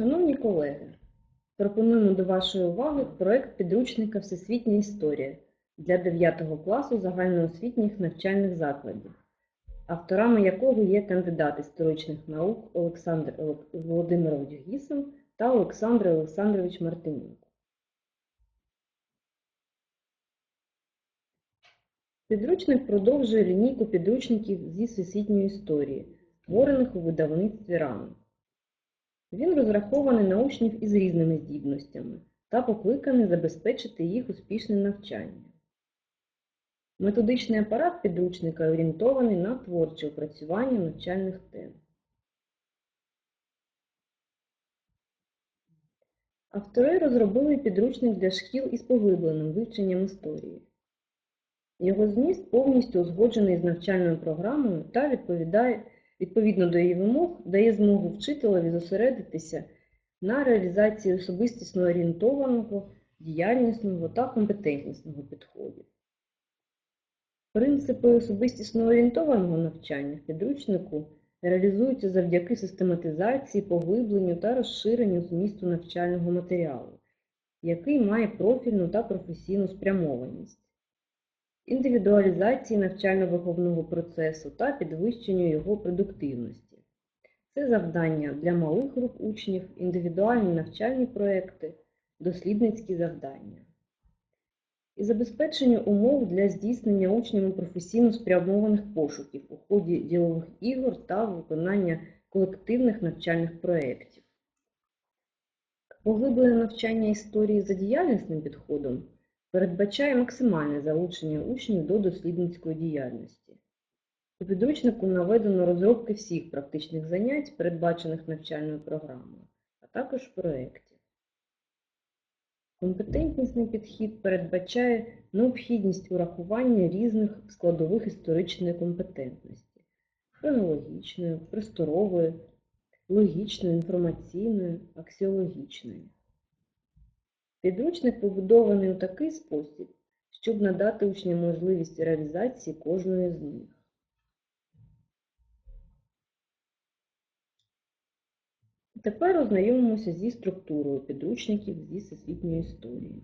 Шановні колеги, пропонуємо до вашої уваги проект підручника Всесвітня історія для 9 класу загальноосвітніх навчальних закладів, авторами якого є кандидат історичних наук Олександр Олек- Володимирович Гісом та Олександр Олександрович Мартинюк. Підручник продовжує лінійку підручників зі всесвітньої історії, створених у видавництві ранок. Він розрахований на учнів із різними здібностями та покликаний забезпечити їх успішне навчання. Методичний апарат підручника орієнтований на творче опрацювання навчальних тем. Автори розробили підручник для шкіл із поглибленим вивченням історії. Його зміст повністю узгоджений з навчальною програмою та відповідає, відповідно до її вимог, дає змогу вчителеві зосередитися на реалізації особистісно орієнтованого, діяльнісного та компетентнісного підходів. Принципи особистісно орієнтованого навчання в підручнику реалізуються завдяки систематизації, поглибленню та розширенню змісту навчального матеріалу, який має профільну та професійну спрямованість, індивідуалізації навчально-виховного процесу та підвищенню його продуктивності. Це завдання для малих груп учнів, індивідуальні навчальні проекти, дослідницькі завдання. І забезпечення умов для здійснення учнями професійно спрямованих пошуків у ході ділових ігор та виконання колективних навчальних проєктів. Поглиблене навчання історії за діяльнісним підходом передбачає максимальне залучення учнів до дослідницької діяльності. У підручнику наведено розробки всіх практичних занять, передбачених навчальною програмою, а також проєктів. Компетентнісний підхід передбачає необхідність урахування різних складових історичної компетентності хронологічної, просторової, логічної, інформаційної, аксіологічної. Підручник побудований у такий спосіб, щоб надати учням можливість реалізації кожної з них. Тепер ознайомимося зі структурою підручників зі всесвітньої історії.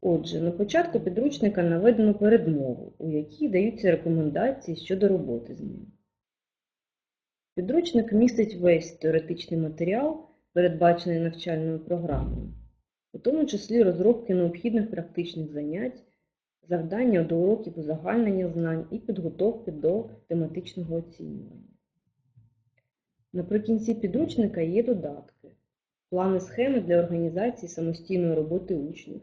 Отже, на початку підручника наведено передмову, у якій даються рекомендації щодо роботи з ним. Підручник містить весь теоретичний матеріал, передбачений навчальною програмою, у тому числі розробки необхідних практичних занять, завдання до уроків узагальнення знань і підготовки до тематичного оцінювання. Наприкінці підручника є додатки, плани схеми для організації самостійної роботи учнів,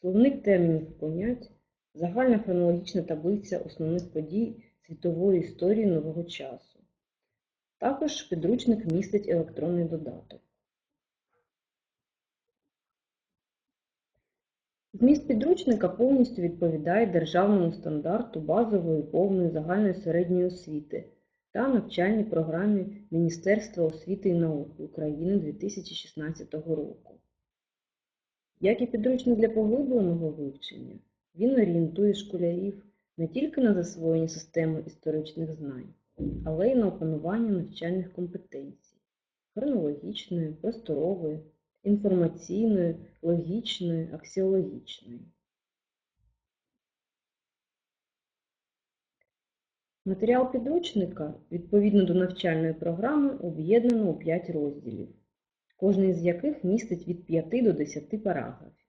словник термінів і понять, загальна хронологічна таблиця основних подій світової історії нового часу. Також підручник містить електронний додаток. Зміст підручника повністю відповідає державному стандарту базової повної загальної середньої освіти та навчальній програмі Міністерства освіти і науки України 2016 року. Як і підручник для поглибленого вивчення, він орієнтує школярів не тільки на засвоєння системи історичних знань, але й на опанування навчальних компетенцій хронологічної, просторової, інформаційної, логічної, аксіологічної. Матеріал підручника, відповідно до навчальної програми, об'єднано у 5 розділів, кожний з яких містить від 5 до 10 параграфів.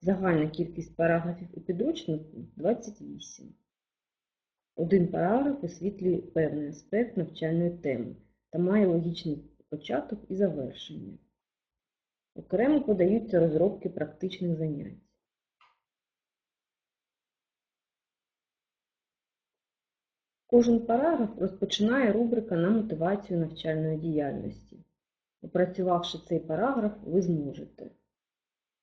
Загальна кількість параграфів у підручнику 28. Один параграф висвітлює певний аспект навчальної теми та має логічний початок і завершення. Окремо подаються розробки практичних занять. Кожен параграф розпочинає рубрика на мотивацію навчальної діяльності. Опрацювавши цей параграф, ви зможете.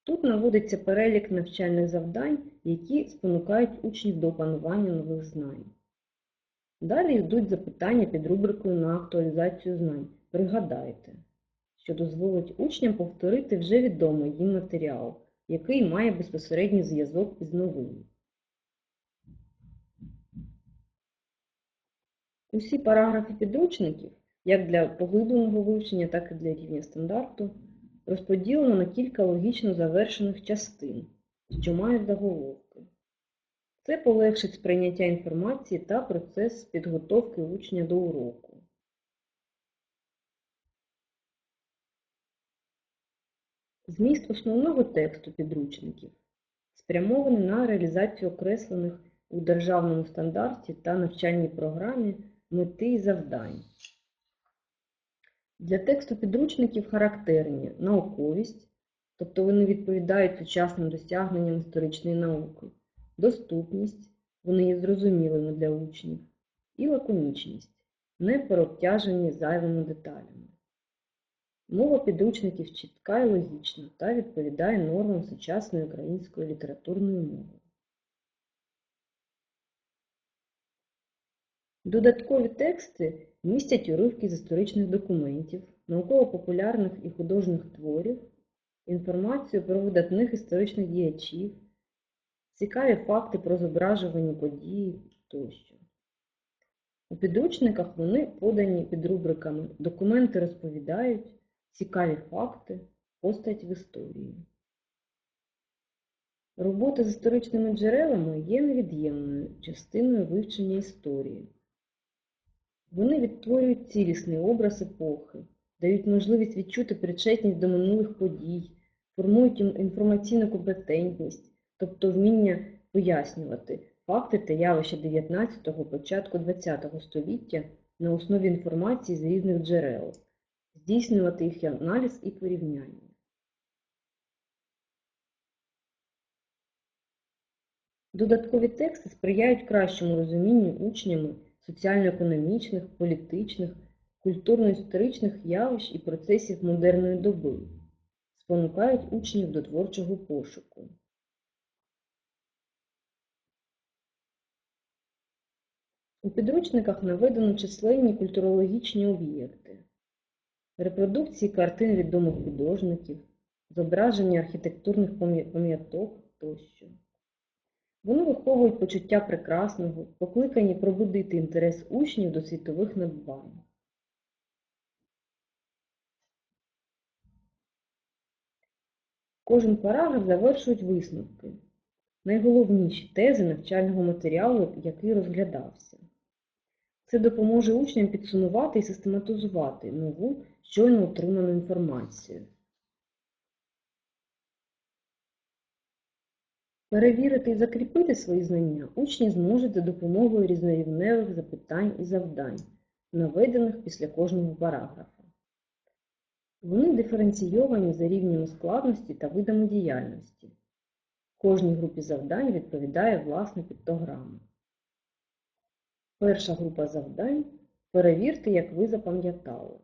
Тут наводиться перелік навчальних завдань, які спонукають учнів до опанування нових знань. Далі йдуть запитання під рубрикою на актуалізацію знань. Пригадайте, що дозволить учням повторити вже відомий їм матеріал, який має безпосередній зв'язок із новим. Усі параграфи підручників як для поглибленого вивчення, так і для рівня стандарту, розподілено на кілька логічно завершених частин, що мають заголовки. Це полегшить сприйняття інформації та процес підготовки учня до уроку. Зміст основного тексту підручників спрямований на реалізацію окреслених у державному стандарті та навчальній програмі мети і завдань. Для тексту підручників характерні науковість, тобто вони відповідають сучасним досягненням історичної науки, доступність, вони є зрозумілими для учнів, і лаконічність, не переобтяжені зайвими деталями. Мова підручників чітка і логічна та відповідає нормам сучасної української літературної мови. Додаткові тексти містять уривки з історичних документів, науково-популярних і художніх творів, інформацію про видатних історичних діячів, цікаві факти про зображувані події тощо. У підручниках вони подані під рубриками Документи розповідають, цікаві факти, постать в історії. Робота з історичними джерелами є невід'ємною частиною вивчення історії. Вони відтворюють цілісний образ епохи, дають можливість відчути причетність до минулих подій, формують інформаційну компетентність, тобто вміння пояснювати факти та явища 19-го, початку 20-го століття на основі інформації з різних джерел, здійснювати їх аналіз і порівняння. Додаткові тексти сприяють кращому розумінню учнями соціально-економічних, політичних, культурно-історичних явищ і процесів модерної доби, спонукають учнів до творчого пошуку. У підручниках наведено численні культурологічні об'єкти, репродукції картин відомих художників, зображення архітектурних пам'яток тощо. Вони виховують почуття прекрасного, покликані пробудити інтерес учнів до світових надбань. Кожен параграф завершують висновки, найголовніші тези навчального матеріалу, який розглядався. Це допоможе учням підсумувати і систематизувати нову, щойно отриману інформацію. Перевірити і закріпити свої знання учні зможуть за допомогою різнорівневих запитань і завдань, наведених після кожного параграфа. Вони диференційовані за рівнями складності та видами діяльності. Кожній групі завдань відповідає власна піктограма. Перша група завдань перевірте, як ви запам'ятали.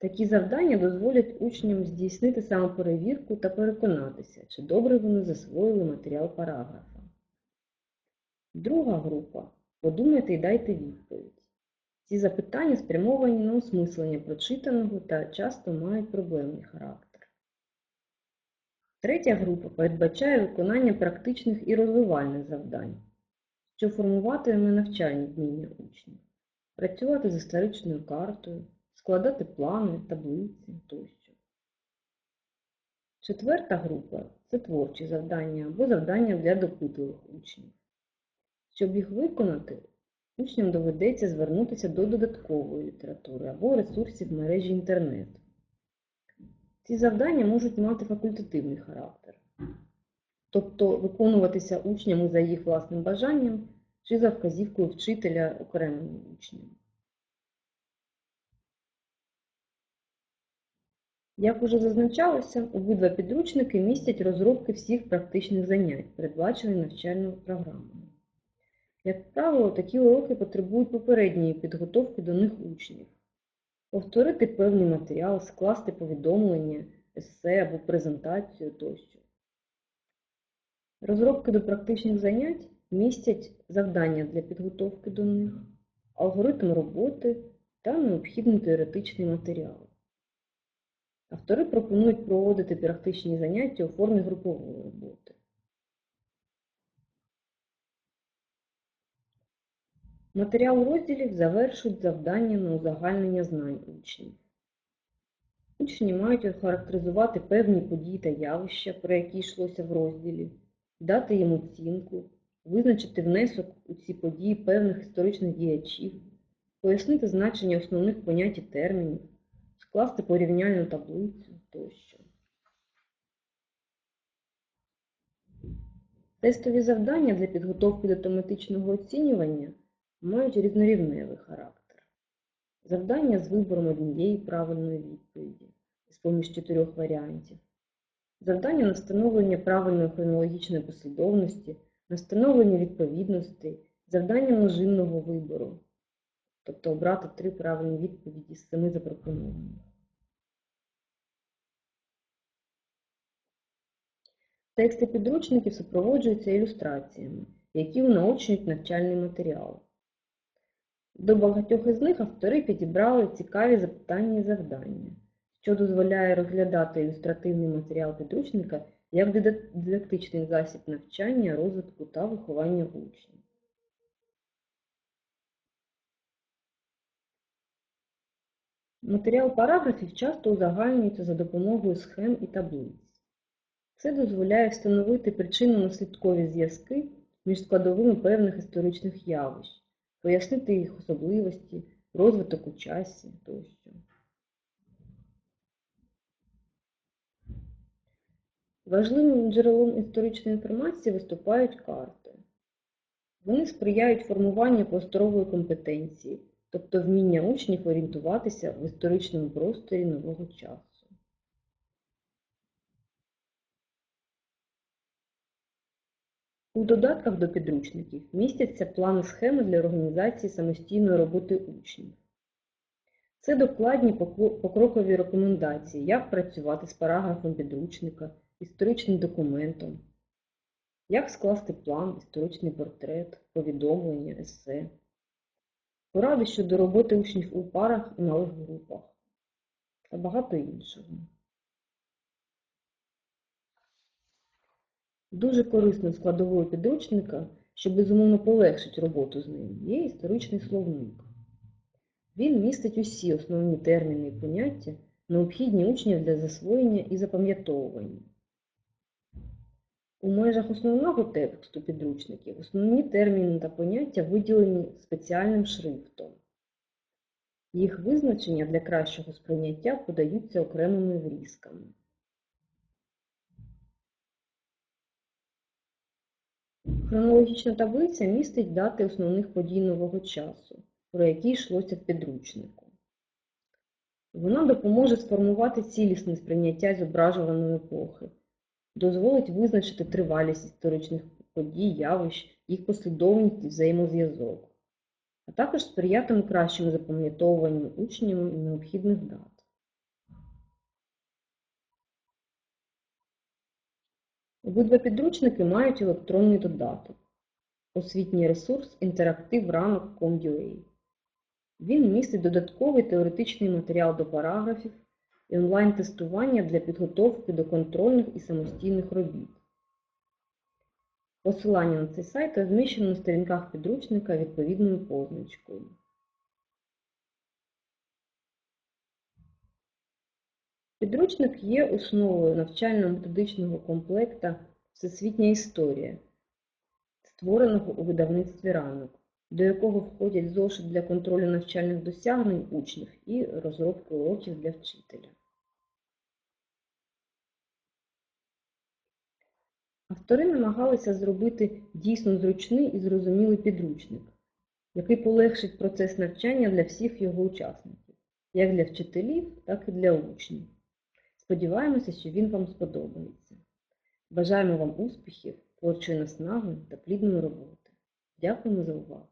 Такі завдання дозволять учням здійснити самоперевірку та переконатися, чи добре вони засвоїли матеріал параграфа. Друга група подумайте і дайте відповідь. Ці запитання спрямовані на осмислення прочитаного та часто мають проблемний характер. Третя група передбачає виконання практичних і розвивальних завдань, що формуватиме навчальні вміння учнів, працювати з історичною картою складати плани, таблиці тощо. Четверта група це творчі завдання або завдання для допитливих учнів. Щоб їх виконати, учням доведеться звернутися до додаткової літератури або ресурсів мережі інтернет. Ці завдання можуть мати факультативний характер, тобто виконуватися учнями за їх власним бажанням чи за вказівкою вчителя окремим учням. Як уже зазначалося, обидва підручники містять розробки всіх практичних занять, передбачених навчальною програмою. Як правило, такі уроки потребують попередньої підготовки до них учнів, повторити певний матеріал, скласти повідомлення, есе або презентацію тощо. Розробки до практичних занять містять завдання для підготовки до них, алгоритм роботи та необхідний теоретичний матеріал. Автори пропонують проводити практичні заняття у формі групової роботи. Матеріал розділів завершують завдання на узагальнення знань учнів. Учні мають охарактеризувати певні події та явища, про які йшлося в розділі, дати їм оцінку, визначити внесок у ці події певних історичних діячів, пояснити значення основних понять і термінів, скласти порівняльну таблицю тощо. Тестові завдання для підготовки до тематичного оцінювання мають різнорівневий характер. Завдання з вибором однієї правильної відповіді з-поміж чотирьох варіантів. Завдання на встановлення правильної хронологічної послідовності, на встановлення відповідностей, завдання множинного вибору, тобто обрати три правильні відповіді з семи запропонованих. Тексти підручників супроводжуються ілюстраціями, які унаочнюють навчальний матеріал. До багатьох із них автори підібрали цікаві запитання і завдання, що дозволяє розглядати ілюстративний матеріал підручника як дидактичний засіб навчання, розвитку та виховання учнів. Матеріал параграфів часто узагальнюється за допомогою схем і таблиць. Це дозволяє встановити причинно-наслідкові зв'язки між складовими певних історичних явищ, пояснити їх особливості, розвиток у часі тощо. Важливим джерелом історичної інформації виступають карти. Вони сприяють формуванню просторової компетенції, тобто вміння учнів орієнтуватися в історичному просторі нового часу. У додатках до підручників містяться плани схеми для організації самостійної роботи учнів. Це докладні покрокові рекомендації, як працювати з параграфом підручника, історичним документом, як скласти план, історичний портрет, повідомлення, есе, поради щодо роботи учнів у парах і малих групах та багато іншого. Дуже корисною складовою підручника, що безумовно полегшить роботу з ним, є історичний словник. Він містить усі основні терміни і поняття, необхідні учнів для засвоєння і запам'ятовування. У межах основного тексту підручників основні терміни та поняття виділені спеціальним шрифтом. Їх визначення для кращого сприйняття подаються окремими врізками. Хронологічна таблиця містить дати основних подій нового часу, про які йшлося в підручнику. Вона допоможе сформувати цілісне сприйняття зображуваної епохи, дозволить визначити тривалість історичних подій, явищ, їх послідовність і взаємозв'язок, а також сприятиме кращому запам'ятовуванню учнями необхідних дат. Обидва підручники мають електронний додаток. Освітній ресурс інтерактив ранок.com.ua. Він містить додатковий теоретичний матеріал до параграфів і онлайн-тестування для підготовки до контрольних і самостійних робіт. Посилання на цей сайт розміщено на сторінках підручника відповідною позначкою. Підручник є основою навчально-методичного комплекта Всесвітня історія, створеного у видавництві ранок, до якого входять зошит для контролю навчальних досягнень учнів і розробки уроків для вчителя. Автори намагалися зробити дійсно зручний і зрозумілий підручник, який полегшить процес навчання для всіх його учасників, як для вчителів, так і для учнів. Сподіваємося, що він вам сподобається. Бажаємо вам успіхів, творчої наснаги та плідної роботи. Дякуємо за увагу!